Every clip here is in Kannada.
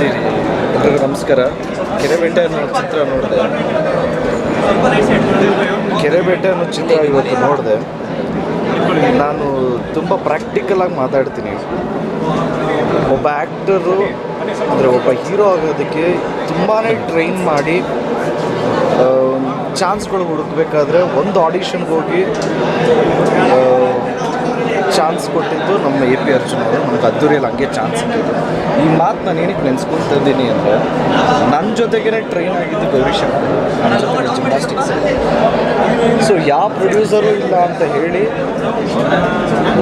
ಸರಿ. ಎಲ್ರಿಗೂ ನಮಸ್ಕಾರ. ಕೆರೆಬೇಟೆ ಅನ್ನೋ ಚಿತ್ರ ನೋಡಿದೆ. ಕೆರೆಬೇಟೆ ಅನ್ನೋ ಚಿತ್ರ ಇವತ್ತು ನೋಡಿದೆ. ನಾನು ತುಂಬ ಪ್ರಾಕ್ಟಿಕಲ್ ಆಗಿ ಮಾತಾಡ್ತೀನಿ. ಒಬ್ಬ ಆ್ಯಕ್ಟರು ಅಂದರೆ ಒಬ್ಬ ಹೀರೋ ಆಗೋದಕ್ಕೆ ತುಂಬಾ ಟ್ರೈನ್ ಮಾಡಿ ಚಾನ್ಸ್ಗಳು ಹುಡುಕ್ಬೇಕಾದ್ರೆ ಒಂದು ಆಡಿಷನ್ಗೆ ಹೋಗಿ ಚಾನ್ಸ್ ಕೊಟ್ಟಿದ್ದು ನಮ್ಮ ಎ ಪಿ ಅರ್ಜುನ್ ಅವರು. ನಮ್ಗೆ ಅದ್ದೂರಿಯಲ್ಲಿ ಹಂಗೆ ಚಾನ್ಸ್ ಸಿಕ್ಕಿದ್ದು ಈ ಮಾತು ನಾನು ಏನಕ್ಕೆ ನೆನೆಸ್ಕೊಳ್ತಿದ್ದೀನಿ ಅಂದರೆ ನನ್ನ ಜೊತೆಗೇ ಟ್ರೈನ್ ಆಗಿದ್ದು ಗೌರಿಶಂಕರ್ ನನ್ನ ಜೊತೆಗೆ ಜಿಮ್ನಾಸ್ಟಿಕ್ಸ್ ಸೊ ಯಾವ ಪ್ರೊಡ್ಯೂಸರು ಇಲ್ಲ ಅಂತ ಹೇಳಿ,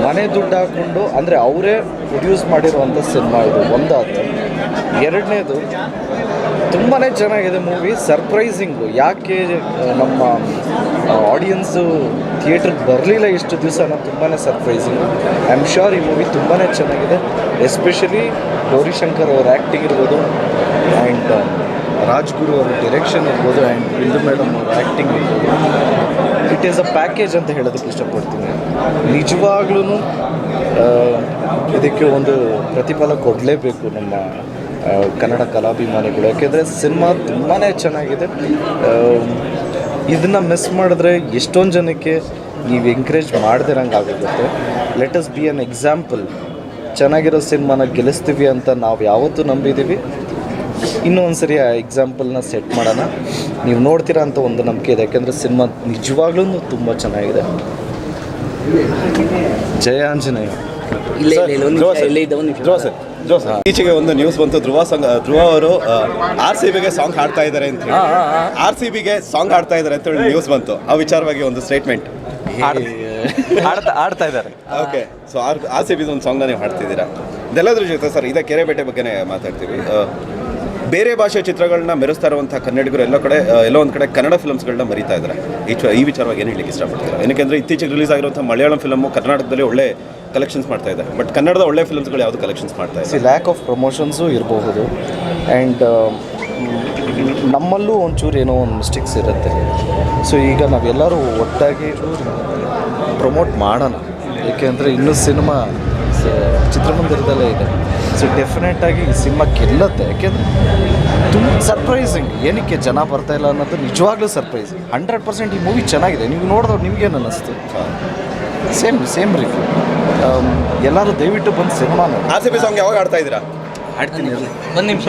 ಮನೆ ದುಡ್ಡು ಹಾಕ್ಕೊಂಡು, ಅಂದರೆ ಅವರೇ ಪ್ರೊಡ್ಯೂಸ್ ಮಾಡಿರುವಂಥ ಸಿನಿಮಾ ಇದು, ಒಂದಾತು. ಎರಡನೇದು ತುಂಬಾ ಚೆನ್ನಾಗಿದೆ ಮೂವಿ ಸರ್ಪ್ರೈಸಿಂಗು ಯಾಕೆ, ನಮ್ಮ ಆಡಿಯನ್ಸು ಥಿಯೇಟ್ರಿಗೆ ಬರಲಿಲ್ಲ ಇಷ್ಟು ದಿವಸ ಅನ್ನೋದು ತುಂಬಾ ಸರ್ಪ್ರೈಸಿಂಗ್ ಐ ಆಮ್ ಶ್ಯೂರ್ ಈ ಮೂವಿ ತುಂಬಾ ಚೆನ್ನಾಗಿದೆ ಎಸ್ಪೆಷಲಿ ಗೌರಿಶಂಕರ್ ಅವ್ರ ಆ್ಯಕ್ಟಿಂಗ್ ಇರ್ಬೋದು ಆ್ಯಂಡ್ ರಾಜ್ಗುರು ಅವ್ರ ಡೈರೆಕ್ಷನ್ ಇರ್ಬೋದು ಆ್ಯಂಡ್ ಬಿಂದು ಮೇಡಮ್ ಅವ್ರ ಆ್ಯಕ್ಟಿಂಗ್ ಇರ್ಬೋದು. ಇಟ್ ಈಸ್ ಅ ಪ್ಯಾಕೇಜ್ ಅಂತ ಹೇಳೋದಕ್ಕೆ ಇಷ್ಟಪಡ್ತೀನಿ. ನಿಜವಾಗ್ಲೂ ಇದಕ್ಕೆ ಒಂದು ಪ್ರತಿಫಲ ಕೊಡಲೇಬೇಕು ನಮ್ಮ ಕನ್ನಡ ಕಲಾಭಿಮಾನಿಗಳು. ಯಾಕೆಂದರೆ ಸಿನಿಮಾ ತುಂಬಾ ಚೆನ್ನಾಗಿದೆ. ಇದನ್ನು ಮಿಸ್ ಮಾಡಿದ್ರೆ ಎಷ್ಟೊಂದು ಜನಕ್ಕೆ ನೀವು ಎಂಕರೇಜ್ ಮಾಡ್ದಿರಂಗೆ ಆಗೋಗುತ್ತೆ. Let us be an example ಚೆನ್ನಾಗಿರೋ ಸಿನಿಮಾನ ಗೆಲ್ಲಿಸ್ತೀವಿ ಅಂತ ನಾವು ಯಾವತ್ತೂ ನಂಬಿದ್ದೀವಿ ಇನ್ನೂ ಒಂದು ಸರಿ ಆ ಎಕ್ಸಾಂಪಲ್ನ ಸೆಟ್ ಮಾಡೋಣ. ನೀವು ನೋಡ್ತೀರಾ ಅಂತ ಒಂದು ನಂಬಿಕೆ ಇದೆ. ಯಾಕೆಂದರೆ ಸಿನಿಮಾ ನಿಜವಾಗ್ಲೂ ತುಂಬ ಚೆನ್ನಾಗಿದೆ. ಜಯ ಆಂಜನೇಯ. ಈಚೆಗೆ ಒಂದು ನ್ಯೂಸ್ ಬಂತು. ಧ್ರುವ ಸಂಘ ಧ್ರುವ ಅವರು ಆರ್ ಸಿ ಬಿಗೆ ಸಾಂಗ್ ಹಾಡ್ತಾ ಇದ್ದಾರೆ ಅಂತ ಹೇಳಿ. ಆರ್ ಸಿ ಬಿಗೆ ಸಾಂಗ್ ಹಾಡ್ತಾ ಇದ್ದಾರೆ ಅಂತ ಹೇಳಿ ನ್ಯೂಸ್ ಬಂತು. ಆ ವಿಚಾರವಾಗಿ ಒಂದು ಸ್ಟೇಟ್ಮೆಂಟ್ ಹಾಡ್ತಾ ಆಡ್ತಾ ಇದ್ದಾರೆ. Okay so R R C ಬಿದು ಒಂದು ಸಾಂಗ್ನ ನೀವು ಹಾಡ್ತಿದ್ದೀರಾ? ಇದೆಲ್ಲದ್ರ ಜೊತೆ ಸರ್ ಇದೇ ಕೆರೆಬೇಟೆ ಬಗ್ಗೆನೇ ಮಾತಾಡ್ತೀವಿ. ಬೇರೆ ಭಾಷೆಯ ಚಿತ್ರಗಳನ್ನ ಮೆರೆಸ್ತಾ ಇರುವಂಥ ಕನ್ನಡಿಗರು ಎಲ್ಲ ಕಡೆ ಎಲ್ಲೋ ಒಂದು ಕಡೆ ಕನ್ನಡ ಫಿಲ್ಮ್ಸ್ಗಳನ್ನ ಮರಿತಾ ಇದ್ದಾರೆ. ಈ ವಿಚಾರವಾಗಿ ಏನು ಹೇಳಲಿಕ್ಕೆ ಇಷ್ಟಪಡ್ತಾರೆ? ಏನಕ್ಕೆ ಇತ್ತೀಚೆಗೆ ರಿಲೀಸ್ ಆಗಿರುವಂಥ ಮಲಯಾಳಂ ಫಿಲಮ್ ಕರ್ನಾಟಕದಲ್ಲಿ ಒಳ್ಳೆ ಕಲೆಕ್ಷನ್ಸ್ ಮಾಡ್ತಾ ಇದೆ ಬಟ್ ಕನ್ನಡದ ಒಳ್ಳೆ ಫಿಲ್ಮ್ಸ್ಗಳು ಯಾವುದು ಕಲೆಕ್ಷನ್ಸ್ ಮಾಡ್ತಾ ಇದೆ ಲ್ಯಾಕ್ ಆಫ್ ಪ್ರಮೋಷನ್ಸು ಇರಬಹುದು. ಆ್ಯಂಡ್ ನಮ್ಮಲ್ಲೂ ಒಂಚೂರು ಏನೋ ಒಂದು ಮಿಸ್ಟೇಕ್ಸ್ ಇರುತ್ತೆ. ಸೊ ಈಗ ನಾವೆಲ್ಲರೂ ಒಟ್ಟಾಗಿ ಪ್ರಮೋಟ್ ಮಾಡೋಣ. ಏಕೆಂದರೆ ಇನ್ನೂ ಸಿನಿಮಾ ಚಿತ್ರಮಂದಿರದಲ್ಲೇ ಇದೆ. ಸೊ ಡೆಫಿನೆಟಾಗಿ ಈ ಸಿನಿಮಾ ಗೆಲ್ಲುತ್ತೆ. ಯಾಕೆಂದರೆ ತುಂಬ ಸರ್ಪ್ರೈಸಿಂಗ್ ಏನಕ್ಕೆ ಜನ ಬರ್ತಾ ಇಲ್ಲ ಅನ್ನೋದು ನಿಜವಾಗ್ಲೂ ಸರ್ಪ್ರೈಸಿಂಗ್ ಹಂಡ್ರೆಡ್ ಪರ್ಸೆಂಟ್ ಈ ಮೂವಿ ಚೆನ್ನಾಗಿದೆ. ನೀವು ನೋಡಿದವ್ರು ನಿಮಗೇನು ಅನ್ನಿಸ್ತು? ಸೇಮ್ ಸೇಮ್ ರೀತಿ ಎಲ್ಲರೂ ದಯವಿಟ್ಟು ಬಂದು ಸಿನಿಮಾ ನೋಡಿ. ಆರ್ ಸಿ ಬಿ ಸಾಂಗ್ ಯಾವಾಗ ಆಡ್ತಾ ಇದ್ದೀರಾ? ಆಡ್ತೀನಿ ಒಂದು ನಿಮಿಷ.